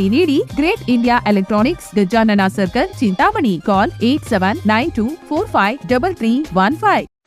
eighteen Great India Electronics Gajanana circle Chintamani call eight seven nine two four five double three one five